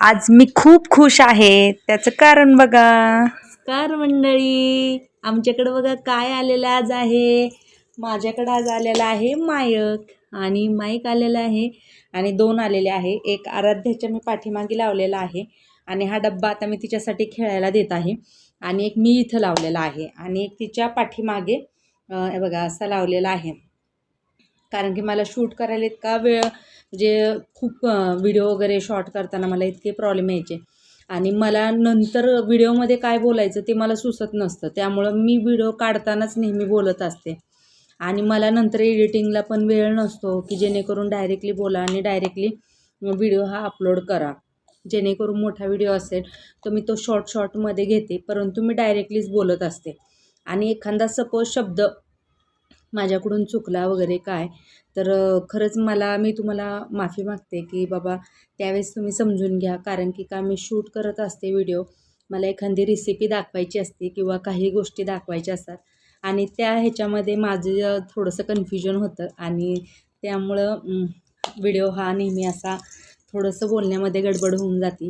आज मी खूप खुश आहे. त्याचं कारण बघा. कार मंडळी. आमच्याकडं बघा काय आलेलं आज आहे. माझ्याकडं आज आलेला आहे मायक आणि माईक आलेला आहे आणि दोन आलेले आहे. एक आराध्याच्या मी पाठीमागे लावलेला आहे आणि हा डब्बा आता मी तिच्यासाठी खेळायला देत आहे आणि एक मी इथं लावलेला आहे आणि एक तिच्या पाठीमागे हे बघा असा लावलेला आहे. कारण की मला शूट करायला इतका वेळ जे खूप व्हिडिओ वगैरे शॉर्ट करताना मला इतके प्रॉब्लेम यायचे. आणि मला नंतर व्हिडिओमध्ये काय बोलायचं ते मला सुचत नसतं. त्यामुळं मी व्हिडिओ काढतानाच नेहमी बोलत असते. आणि मला नंतर एडिटिंगला पण वेळ नसतो की जेणेकरून डायरेक्टली बोला आणि डायरेक्टली व्हिडिओ हा अपलोड करा. जेणेकरून मोठा व्हिडिओ असेल तर मी तो शॉर्ट शॉर्टमध्ये घेते परंतु मी डायरेक्टलीच बोलत असते. आणि एखादा सपोज शब्द माझ्याकडून चुकला वगैरे काय तर खरंच मला मी तुम्हाला माफी मागते की बाबा त्यावेळेस तुम्ही समजून घ्या. कारण की का मी शूट करत असते व्हिडिओ मला एखादी रेसिपी दाखवायची असते किंवा काही गोष्टी दाखवायच्या असतात. आणि त्या ह्याच्यामध्ये माझं थोडंसं कन्फ्युजन होतं. आणि त्यामुळं व्हिडिओ हा नेहमी असा थोडंसं बोलण्यामध्ये गडबड होऊन जाते.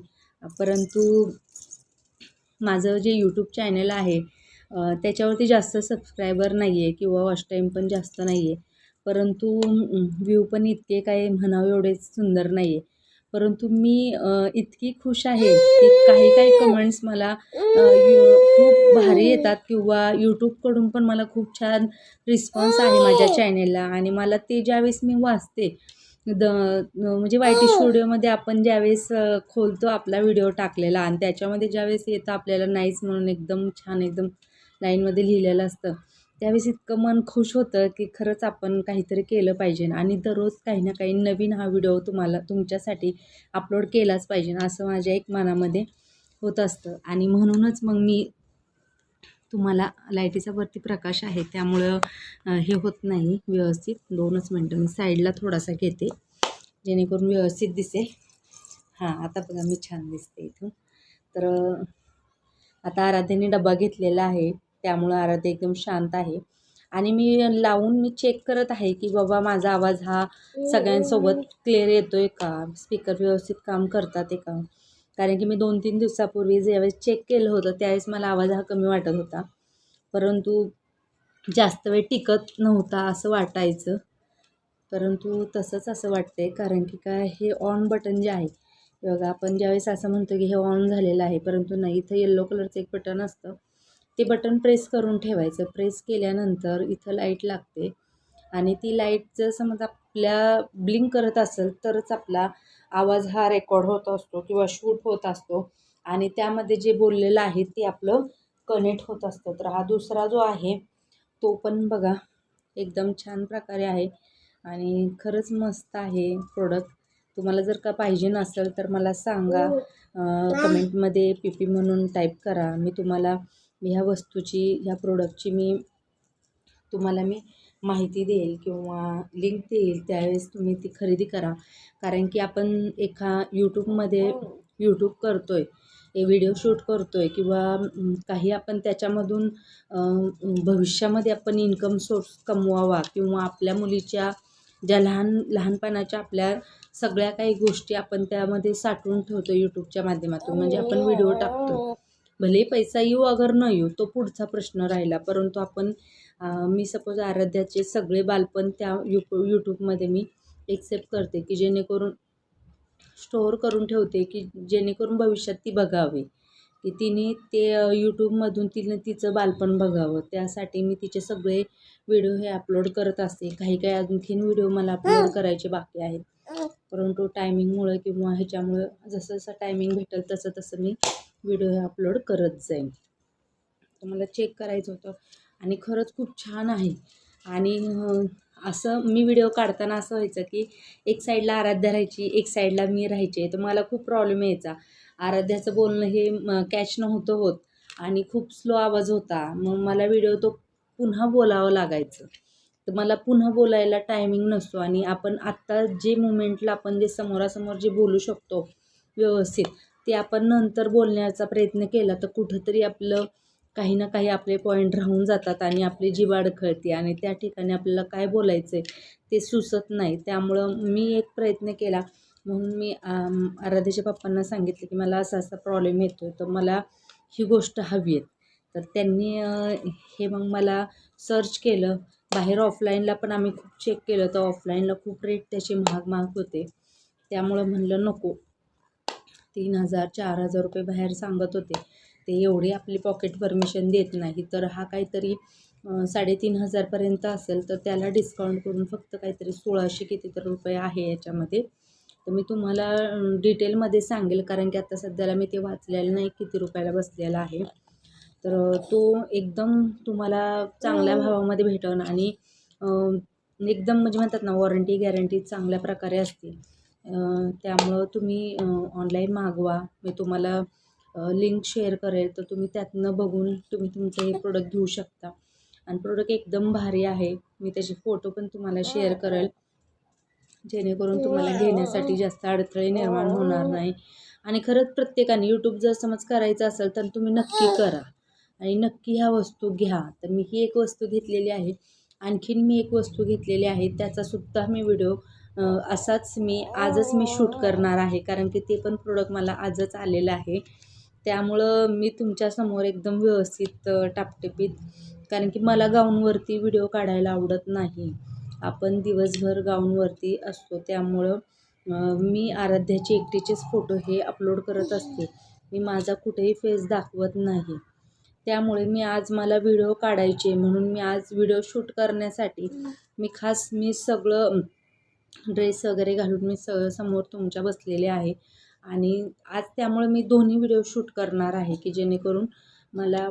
परंतु माझं जे यूट्यूब चॅनल आहे त्याच्यावरती जास्त सबस्क्रायबर नाही आहे किंवा वॉच टाईम पण जास्त नाही आहे परंतु व्ह्यू पण इतके काय म्हणावे एवढे सुंदर नाही आहे परंतु मी इतकी खुश आहे की काही काही कमेंट्स मला खूप भारी येतात किंवा यूट्यूबकडून पण मला खूप छान रिस्पॉन्स आहे माझ्या चॅनेलला आणि मला ते ज्यावेळेस मी वाचते द म्हणजे वाय टी स्टुडिओमध्ये आपण ज्यावेळेस खोलतो आपला व्हिडिओ टाकलेला आणि त्याच्यामध्ये ज्यावेळेस येतं आपल्याला नाईस म्हणून एकदम छान एकदम लाईनमध्ये लिहिलेलं असतं. त्यावेळेस इतकं मन खुश होतं की खरंच आपण काहीतरी केलं पाहिजे. आणि दररोज काही ना काही नवीन हा व्हिडिओ तुम्हाला तुमच्यासाठी अपलोड केलाच पाहिजे असं माझ्या एक मनामध्ये होत असतं. आणि म्हणूनच मग मी तुम्हाला लाईटीचा वरती प्रकाश आहे त्यामुळं हे होत नाही व्यवस्थित. दोनच मिनटं मी साईडला थोडासा घेते जेणेकरून व्यवस्थित दिसेल. हां आता बघा मी छान दिसते इथून. तर आता आराध्याने डबा घेतलेला आहे. त्यामुळं आराध्य एकदम शांत आहे. आणि मी लावून मी चेक करत आहे की बाबा माझा आवाज हा सगळ्यांसोबत क्लिअर येतो आहे का? स्पीकर व्यवस्थित काम करतात आहे का? कारण की मी दोन तीन दिवसापूर्वी ज्यावेळेस चेक केलं होतं त्यावेळेस मला आवाज हा कमी वाटत होता. परंतु जास्त वेळ टिकत नव्हता असं वाटायचं. परंतु तसंच असं वाटतंय कारण की काय हे ऑन बटन जे आहे बघा आपण ज्यावेळेस असं म्हणतो की हे ऑन झालेलं आहे परंतु नाही इथं येल्लो कलरचं एक बटन असतं. ते बटन प्रेस करून ठेवायचं. प्रेस केल्यानंतर इथं लाइट लागते आणि ती लाइट जर समज आपल्या ब्लिंक करत असेल तरच आपला आवाज हा रेकॉर्ड होत असतो किंवा शूट होत असतो आणि त्यामध्ये जे बोललेलं आहे ते आपलं कनेक्ट होत असतं. तर हा दुसरा जो आहे तो पण बघा एकदम छान प्रकारे आहे आणि खरंच मस्त आहे प्रोडक्ट तुम्हाला जर का पाहिजे नसेल तर मला सांगा. कमेंटमध्ये पी पी म्हणून टाईप करा. मी तुम्हाला मी ह्या वस्तूची ह्या प्रोडक्टची मी तुम्हाला मी माहिती देईल किंवा लिंक देईल त्यावेळेस तुम्ही ती खरेदी करा. कारण की आपण एका यूट्यूबमध्ये यूट्यूब करतो आहे हे व्हिडिओ शूट करतो आहे किंवा काही आपण त्याच्यामधून भविष्यामध्ये आपण इन्कम सोर्स कमवावा किंवा आपल्या मुलीच्या ज्या लहान लहानपणाच्या आपल्या सगळ्या काही गोष्टी आपण त्यामध्ये साठवून ठेवतो यूट्यूबच्या माध्यमातून. म्हणजे आपण व्हिडिओ टाकतो भले पैसा येऊ अगर न येऊ तो पुढचा प्रश्न राहिला. परंतु आपण मी सपोज आराध्याचे सगळे बालपण त्या यू यूट्यूबमध्ये मी एक्सेप्ट करते की जेणेकरून स्टोअर करून ठेवते की जेणेकरून भविष्यात ती बघावी. की तिने ते यूट्यूबमधून तिने तिचं बालपण बघावं. त्यासाठी मी तिचे सगळे व्हिडिओ हे अपलोड करत असते. काही काही आणखीन व्हिडिओ मला अपलोड करायचे बाकी आहेत. परंतु टायमिंगमुळं किंवा ह्याच्यामुळं जसं जसं टायमिंग भेटेल तसं तसं मी व्हिडिओ हे अपलोड करत जाईन तर मला चेक करायचं होतं. आणि खरंच खूप छान आहे. आणि असं मी व्हिडिओ काढताना असं व्हायचं की एक साईडला आराध्या राहायची एक साईडला मी राहायचे. तर मला खूप प्रॉब्लेम यायचा. आराध्याचं बोलणं हे कॅच नव्हतं होत. आणि खूप स्लो आवाज होता. मग मला व्हिडिओ तो पुन्हा बोलावं लागायचं. तर मला पुन्हा बोलायला टायमिंग नसतो. आणि आपण आत्ता जे मुमेंटला आपण जे समोरासमोर जे बोलू शकतो व्यवस्थित ते आपण नंतर बोलण्याचा प्रयत्न केला तर कुठंतरी आपलं काही ना काही आपले पॉईंट राहून जातात आणि आपली जीभ अडखळते आणि त्या ठिकाणी आपल्याला काय बोलायचं आहे ते सुचत नाही. त्यामुळं मी एक प्रयत्न केला. म्हणून मी आराध्याच्या पप्पांना सांगितलं की मला असा असा प्रॉब्लेम येतो तर मला ही गोष्ट हवी आहे. तर त्यांनी हे मग मला सर्च केलं. बाहेर ऑफलाईनला पण आम्ही खूप चेक केलं तर ऑफलाईनला खूप रेट त्याचे महाग महाग होते. त्यामुळं म्हणलं नको. तीन हजार चार हजार रुपये बाहेर सांगत होते. ते एवढी आपली पॉकेट परमिशन देत नाही. तर हा काहीतरी साडेतीन हजारपर्यंत असेल तर त्याला डिस्काउंट करून फक्त काहीतरी सोळाशे किती तर रुपये आहे याच्यामध्ये. तर मी तुम्हाला डिटेलमध्ये सांगेल कारण की आता सध्याला मी ते वाचलेलं नाही किती रुपयाला बसलेला आहे. तर तो एकदम तुम्हाला चांगल्या भावामध्ये भेटन आणि एकदम म्हणजे म्हणतात ना वॉरंटी गॅरंटी चांगल्या प्रकारे असते त्यामुळं तुम्ही ऑनलाईन मागवा. मी तुम्हाला लिंक शेअर करेल तर तुम्ही त्यातनं बघून तुम्ही तुमचं हे प्रोडक्ट घेऊ शकता. आणि प्रोडक्ट एकदम भारी आहे. मी त्याचे फोटो पण तुम्हाला शेअर करेल. जेणेकरून तुम्हाला घेण्यासाठी जास्त अडथळे निर्माण होणार नाही. आणि खरंच प्रत्येकाने यूट्यूब जर समज करायचं असेल तर तुम्ही नक्की करा. आणि नक्की ह्या वस्तू घ्या. तर मी ही एक वस्तू घेतलेली आहे. आणखीन मी एक वस्तू घेतलेली आहे. त्याचासुद्धा मी व्हिडिओ असाच मी आजच मी शूट करणार आहे कारण की ते पण प्रोडक्ट मला आजच आलेलं आहे. त्यामुळं मी तुमच्यासमोर एकदम व्यवस्थित अ, टापटिपीत कारण की मला गाऊनवरती व्हिडिओ काढायला आवडत नाही. आपण दिवसभर गाऊनवरती असतो त्यामुळं मी आराध्याचे एकटीचेच फोटो हे अपलोड करत असते. मी माझा कुठेही फेस दाखवत नाही. त्यामुळे मी आज मला व्हिडिओ काढायचे म्हणून मी आज व्हिडिओ शूट करण्यासाठी मी खास मी सगळं ड्रेस वगैरे घालून मी स समोर तुमच्या बसलेले आहे. आणि आज त्यामुळे मी दोन्ही व्हिडिओ शूट करणार आहे की जेणेकरून मला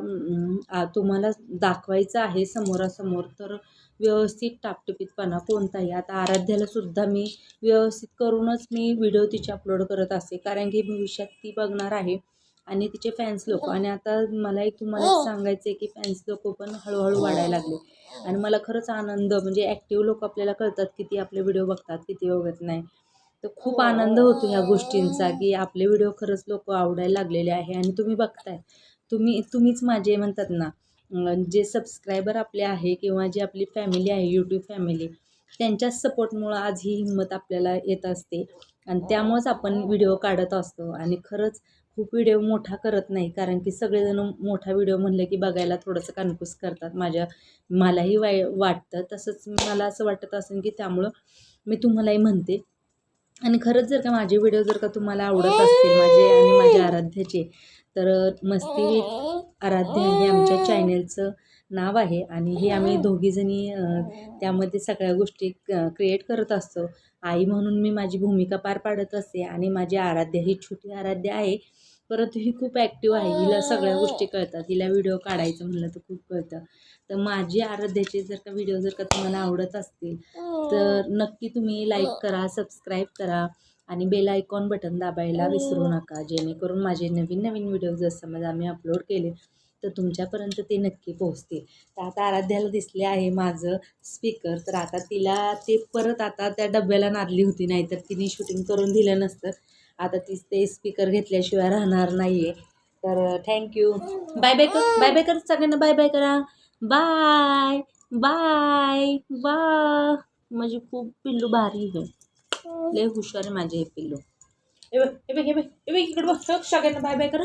तुम्हाला दाखवायचं आहे समोरासमोर. तर व्यवस्थित टापटिपीतपणा कोणताही. आता आराध्यालासुद्धा मी व्यवस्थित करूनच मी व्हिडिओ तिचे अपलोड करत असते कारण की भविष्यात ती बघणार आहे. आणि तिचे फॅन्स लोक. आणि आता मला एक तुम्हाला एक सांगायचं आहे की फॅन्स लोक पण हळूहळू वाढायला लागले. आणि मला खरंच आनंद म्हणजे ॲक्टिव्ह लोक आपल्याला कळतात किती आपले व्हिडिओ बघतात किती बघत नाही. तर खूप आनंद होतो ह्या गोष्टींचा की आपले व्हिडिओ खरंच लोक आवडायला लागलेले आहे आणि तुम्ही बघताय. तुम्ही तुम्हीच माझे म्हणतात ना जे सबस्क्रायबर आपले आहे किंवा जी आपली फॅमिली आहे यूट्यूब फॅमिली त्यांच्याच सपोर्टमुळं आज ही हिंमत आपल्याला येत असते. आणि त्यामुळंच आपण व्हिडिओ काढत असतो. आणि खरंच खूप व्हिडिओ मोठा करत नाही. कारण की सगळेजण मोठा व्हिडिओ म्हणलं की बघायला थोडंसं कन्फ्यूज करतात. माझ्या मलाही वाय वाटतं. तसंच मला असं वाटत असेल की त्यामुळं मी तुम्हालाही म्हणते. आणि खरंच जर का माझे व्हिडिओ जर का तुम्हाला आवडत असतील माझे आणि माझ्या आराध्याचे तर मस्ती आराध्या हे आमच्या चॅनेलचं नाव आहे आणि हे आम्ही दोघीजणी त्यामध्ये सगळ्या गोष्टी क्रिएट करत असतो. आई म्हणून मी माझी भूमिका पार पाडत असते आणि माझी आराध्या ही छोटी आराध्या आहे. परंतु ही खूप ॲक्टिव्ह आहे. हिला सगळ्या गोष्टी कळतात. हिला व्हिडिओ काढायचं म्हणलं तर खूप कळतं. तर माझी आराध्याचे जर का व्हिडिओ जर का तुम्हाला आवडत असतील तर नक्की तुम्ही लाईक करा सबस्क्राईब करा आणि बेल आयकॉन बटन दाबायला विसरू नका. जेणेकरून माझे नवीन नवीन व्हिडिओ जर समज आम्ही अपलोड केले तर तुमच्यापर्यंत ते नक्की पोहोचतील. तर आता आराध्याला दिसले आहे माझं स्पीकर तर आता तिला ते परत आता त्या डब्याला नादली होती नाही तर तिने शूटिंग करून दिलं नसतं. आता ती ते स्पीकर घेतल्याशिवाय राहणार नाही आहे तर थँक्यू बाय बाय कर बाय बाय कर सगळ्यांना. बाय बाय करा. बाय बाय बा माझी खूप पिल्लू भारी आहे. लय हुशार आहे माझे हे पिल्लू. ए बघ हे बघ हे बघ हे बघ इकडे बघ सगळ्यांना बाय बाय करा.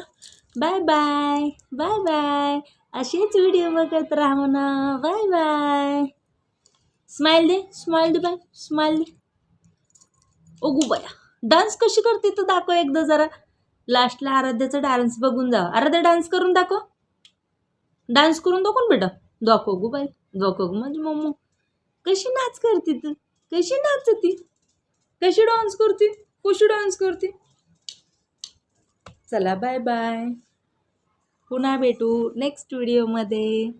बाय बाय बाय बाय असेच व्हिडिओ बघत राहा म्हणा बाय बाय स्माईल दे स्माईल दे बाय स्माईल दे. ओगू बया डान्स कशी करते तू दाखव एकदा जरा. लास्टला आराध्याचा डान्स बघून जा. आराध्या डान्स करून दाखव. डान्स करून दाखव बेटा. दाखव गो बाई दाखव गो माझी मम्मा. कशी नाच करते तू? कशी नाचती? कशी डान्स करते? कशी डान्स करते? चला बाय बाय पुन्हा भेटू नेक्स्ट व्हिडिओमध्ये